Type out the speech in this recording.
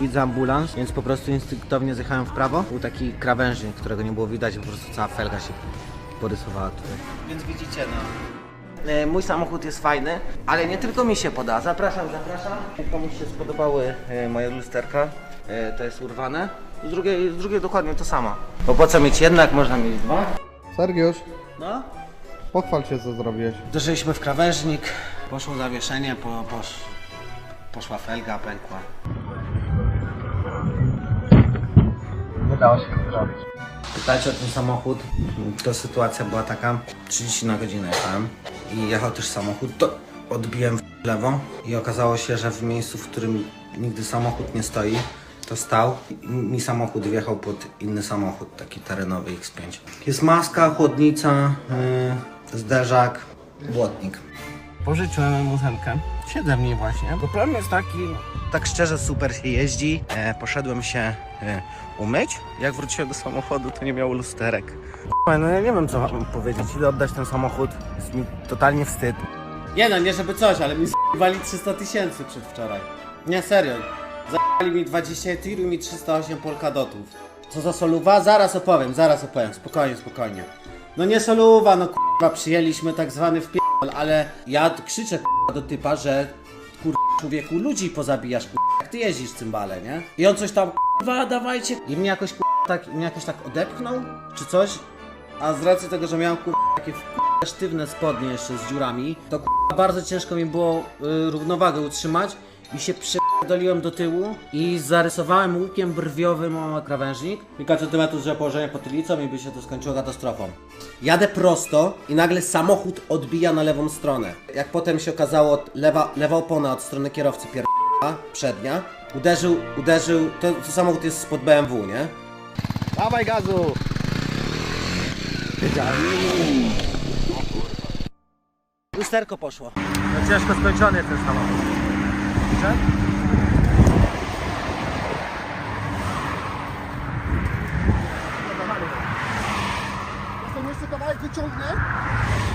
Widzę ambulans, więc po prostu instynktownie zjechałem w prawo. Był taki krawężnik, którego nie było widać, po prostu cała felga się porysowała tutaj. Więc widzicie, no. E, Mój samochód jest fajny, ale nie tylko mi się poda. Zapraszam, zapraszam. Komuś się spodobały e, moje lusterka, e, to jest urwane. Z drugiej, z drugiej dokładnie to samo. Bo po co mieć jednak, można mieć dwa. Sergiusz, No. pochwal się co zrobiłeś. Uderzyliśmy w krawężnik, poszło zawieszenie, po, posz, poszła felga, pękła. Udało się zrobić. Pytajcie o ten samochód. To sytuacja była taka, 30 na godzinę jechałem i jechał też samochód, to odbiłem w lewo i okazało się, że w miejscu, w którym nigdy samochód nie stoi, to stał i mi samochód wjechał pod inny samochód, taki terenowy X5. Jest maska, chłodnica, yy, zderzak, błotnik. Pożyczyłem mu. Siedzę w niej właśnie. Bo problem jest taki, tak szczerze super się jeździ. E, poszedłem się e, umyć. Jak wróciłem do samochodu, to nie miał lusterek. No ja nie wiem co wam powiedzieć. Ile oddać ten samochód? Jest mi totalnie wstyd. Nie no, nie żeby coś, ale mi z***wali 300 tysięcy przedwczoraj. Nie, serio. Za***li mi 20 tiru i mi 308 polkadotów. Co za soluwa? Zaraz opowiem, zaraz opowiem. Spokojnie, spokojnie. No nie soluwa, no kurwa, przyjęliśmy tak zwany wpierdol, ale ja krzyczę do typa, że kurwa człowieku ludzi pozabijasz jak ty jeździsz cymbale, nie? I on coś tam kurwa dawajcie. I mnie jakoś tak, mnie jakoś tak odepchnął, czy coś. A z racji tego, że miałem kurwa takie sztywne spodnie jeszcze z dziurami, to bardzo ciężko mi było y, równowagę utrzymać i się przepierdoliłem do tyłu i zarysowałem łukiem brwiowym o krawężnik. Kilka centymetrów z położenia pod tylicą i by się to skończyło katastrofą. Jadę prosto i nagle samochód odbija na lewą stronę. Jak potem się okazało, lewa, lewa opona od strony kierowcy pier... przednia, uderzył, uderzył, to, to samochód jest spod BMW, nie? Dawaj gazu! Lusterko poszło. No ciężko skończony ten samochód. Widzicie? To jeszcze kawałek wyciągnę.